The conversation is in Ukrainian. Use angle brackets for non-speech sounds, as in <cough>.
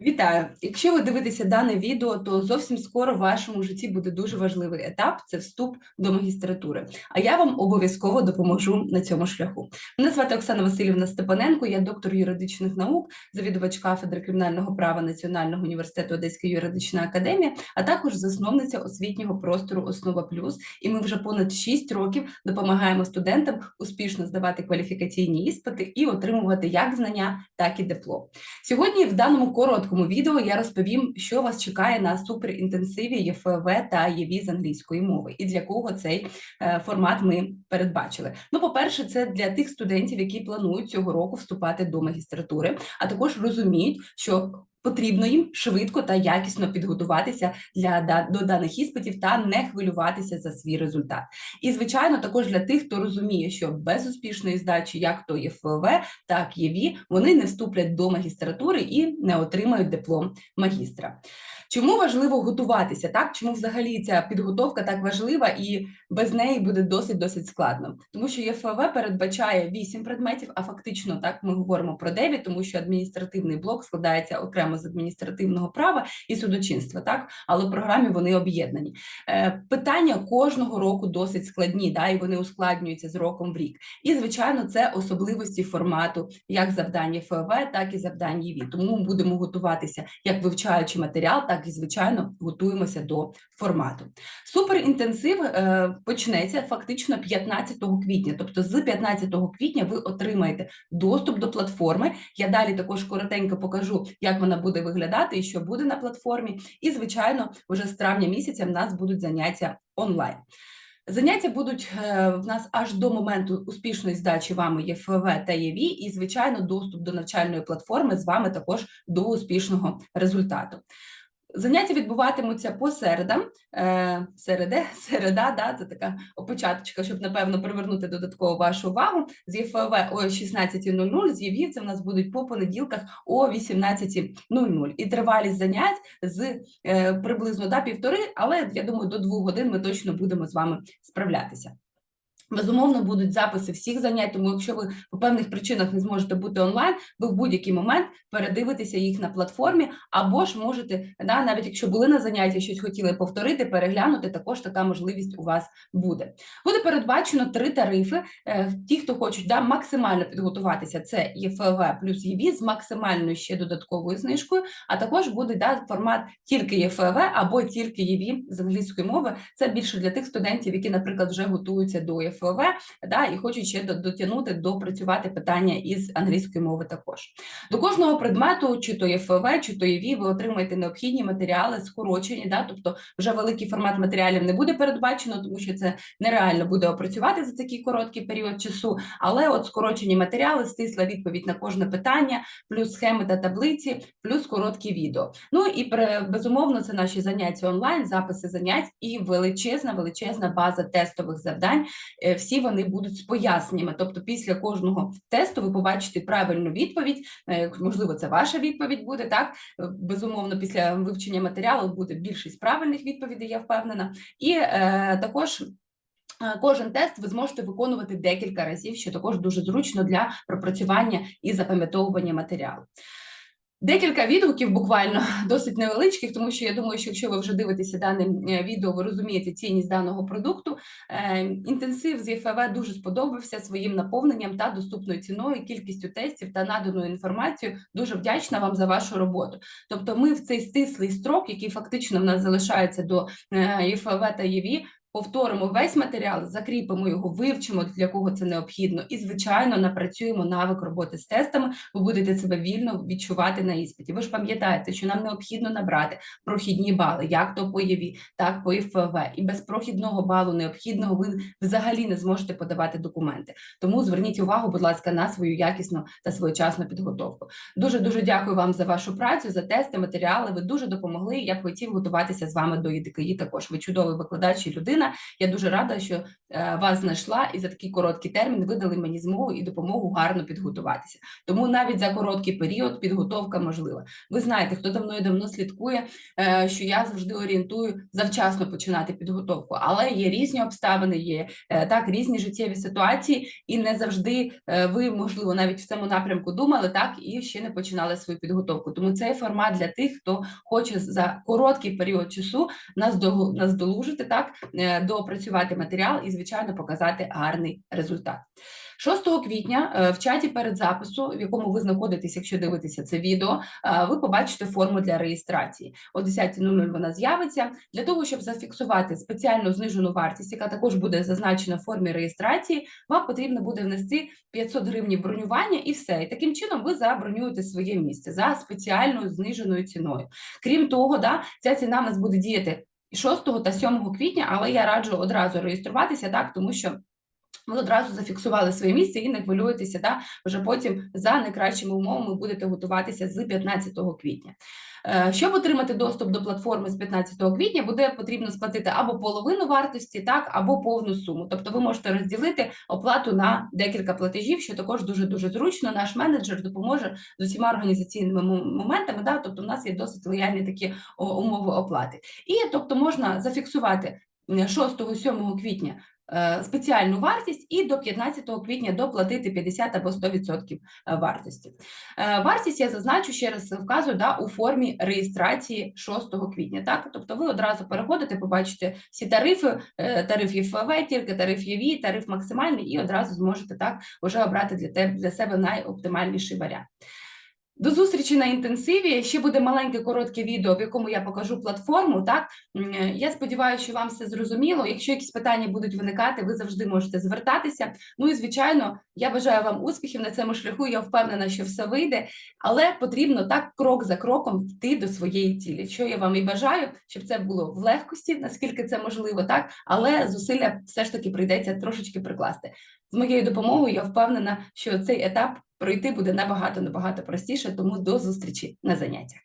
Вітаю! Якщо ви дивитеся дане відео, то зовсім скоро в вашому житті буде дуже важливий етап це вступ до магістратури. А я вам обов'язково допоможу на цьому шляху. Мене звати Оксана Васильівна Степаненко, я доктор юридичних наук, завідувач кафедри кримінального права Національного університету Одеська юридична академія, а також засновниця освітнього простору Основа Плюс. І ми вже понад 6 років допомагаємо студентам успішно здавати кваліфікаційні іспити і отримувати як знання, так і диплом. Сьогодні в даному короткому відео я розповім, що вас чекає на суперінтенсиві ЄФВ та ЄВІ з англійської мови, і для кого цей е, формат ми передбачили. Ну, по-перше, це для тих студентів, які планують цього року вступати до магістратури, а також розуміють, що Потрібно їм швидко та якісно підготуватися для до даних іспитів та не хвилюватися за свій результат. І звичайно, також для тих, хто розуміє, що без успішної здачі, як то ЄФВ, так і ЄВІ, вони не вступлять до магістратури і не отримають диплом магістра. Чому важливо готуватися? Так, чому взагалі ця підготовка так важлива і без неї буде досить досить складно? Тому що ЄФВ передбачає 8 предметів, а фактично так ми говоримо про 9, тому що адміністративний блок складається окремо з адміністративного права і судочинства. Так, але в програмі вони об'єднані. Е, питання кожного року досить складні, да, і вони ускладнюються з роком в рік. І звичайно, це особливості формату як завдань ФВ, так і завдань ЄВІ. Тому ми будемо готуватися як вивчаючи матеріал, так і звичайно готуємося до формату. Суперінтенсив е, почнеться фактично 15 квітня. Тобто, з 15 квітня ви отримаєте доступ до платформи. Я далі також коротенько покажу, як вона буде виглядати і що буде на платформі. І, звичайно, вже з травня місяця в нас будуть заняття онлайн. Заняття будуть е, в нас аж до моменту успішної здачі вами ЄФВ та ЄВІ, і, звичайно, доступ до навчальної платформи з вами також до успішного результату. Заняття відбуватимуться по середам. Е, середе, <laughs> середа, да, це така опочаточка, щоб, напевно, привернути додатково вашу увагу. З ЄФВ о 16.00, з ЄВІ в нас будуть по понеділках о 18.00. І тривалість занять з е, приблизно да, півтори, але я думаю, до двох годин ми точно будемо з вами справлятися. Безумовно, будуть записи всіх занять, тому якщо ви по певних причинах не зможете бути онлайн, ви в будь-який момент передивитеся їх на платформі, або ж можете, да, навіть якщо були на заняття, щось хотіли повторити, переглянути, також така можливість у вас буде. Буде передбачено три тарифи. Е, Ті, хто хочуть да, максимально підготуватися, це ЄФВ плюс ЄВІ з максимальною ще додатковою знижкою, а також буде да, формат тільки ЄФВ або тільки ЄВІ з англійської мови. Це більше для тих студентів, які, наприклад, вже готуються до ЄФВ. ФВ, да, і хочуть ще дотягнути допрацювати питання із англійської мови також. До кожного предмету, чи то є ФВ, чи то є ВІ, ви отримаєте необхідні матеріали, скорочені, да, тобто вже великий формат матеріалів не буде передбачено, тому що це нереально буде опрацювати за такий короткий період часу, але от скорочені матеріали, стисла відповідь на кожне питання, плюс схеми та таблиці, плюс короткі відео. Ну і безумовно, це наші заняття онлайн, записи занять і величезна, величезна база тестових завдань. Е, всі вони будуть з поясненнями. Тобто, після кожного тесту ви побачите правильну відповідь. Е, можливо, це ваша відповідь буде так. Е, безумовно, після вивчення матеріалу буде більшість правильних відповідей, я впевнена, і е, також. Кожен тест ви зможете виконувати декілька разів, що також дуже зручно для пропрацювання і запам'ятовування матеріалу. Декілька відгуків, буквально <laughs> досить невеличких, тому що я думаю, що якщо ви вже дивитеся дане е, відео, ви розумієте цінність даного продукту. Е, інтенсив з ЄФВ дуже сподобався своїм наповненням та доступною ціною, кількістю тестів та наданою інформацією. Дуже вдячна вам за вашу роботу. Тобто, ми в цей стислий строк, який фактично в нас залишається до е, ЄФВ та ЄВІ, повторимо весь матеріал, закріпимо його, вивчимо, для кого це необхідно, і, звичайно, напрацюємо навик роботи з тестами, ви будете себе вільно відчувати на іспиті. Ви ж пам'ятаєте, що нам необхідно набрати прохідні бали, як то по ЄВІ, так по ІФВ. І без прохідного балу необхідного ви взагалі не зможете подавати документи. Тому зверніть увагу, будь ласка, на свою якісну та своєчасну підготовку. Дуже дуже дякую вам за вашу працю, за тести, матеріали. Ви дуже допомогли. Я б хотів готуватися з вами до ІДКІ. Також ви чудовий викладач і людина Україна. Я дуже рада, що вас знайшла і за такий короткий термін ви дали мені змогу і допомогу гарно підготуватися. Тому навіть за короткий період підготовка можлива. Ви знаєте, хто за мною давно слідкує, е, що я завжди орієнтую завчасно починати підготовку, але є різні обставини, є е, так різні життєві ситуації, і не завжди е, ви, можливо, навіть в цьому напрямку думали так і ще не починали свою підготовку. Тому цей формат для тих, хто хоче за короткий період часу наздолужити так, е, доопрацювати матеріал і, звичайно, показати гарний результат. 6 квітня е, в чаті перед запису, в якому ви знаходитесь, якщо дивитеся це відео, е, ви побачите форму для реєстрації. О 10.00 вона з'явиться для того, щоб зафіксувати спеціальну знижену вартість, яка також буде зазначена в формі реєстрації. Вам потрібно буде внести 500 гривень бронювання і все. І таким чином ви забронюєте своє місце за спеціальною зниженою ціною. Крім того, да, ця ціна в нас буде діяти 6 та 7 квітня, але я раджу одразу реєструватися, так, тому що ви одразу зафіксували своє місце і не хвилюєтеся, да, вже потім за найкращими умовами будете готуватися з 15 квітня. Е, Щоб отримати доступ до платформи з 15 квітня, буде потрібно сплатити або половину вартості, так, або повну суму. Тобто ви можете розділити оплату на декілька платежів, що також дуже дуже зручно. Наш менеджер допоможе з усіма організаційними моментами. Да, тобто, у нас є досить лояльні такі умови оплати. І тобто можна зафіксувати 6-7 квітня спеціальну вартість і до 15 квітня доплатити 50 або 100% вартості. Е, Вартість я зазначу ще раз вказую да, у формі реєстрації 6 квітня. Так? Тобто ви одразу переходите, побачите всі тарифи, е, тариф ЄФВ, тільки тариф ЄВІ, тариф максимальний, і одразу зможете так вже обрати для, тебе, для себе найоптимальніший варіант. До зустрічі на інтенсиві. Ще буде маленьке коротке відео, в якому я покажу платформу. Так я сподіваюся, що вам все зрозуміло. Якщо якісь питання будуть виникати, ви завжди можете звертатися. Ну і звичайно, я бажаю вам успіхів на цьому шляху. Я впевнена, що все вийде, але потрібно так крок за кроком йти до своєї цілі. Що я вам і бажаю, щоб це було в легкості, наскільки це можливо, так але зусилля все ж таки прийдеться трошечки прикласти. З моєю допомогою я впевнена, що цей етап пройти буде набагато набагато простіше. Тому до зустрічі на заняттях.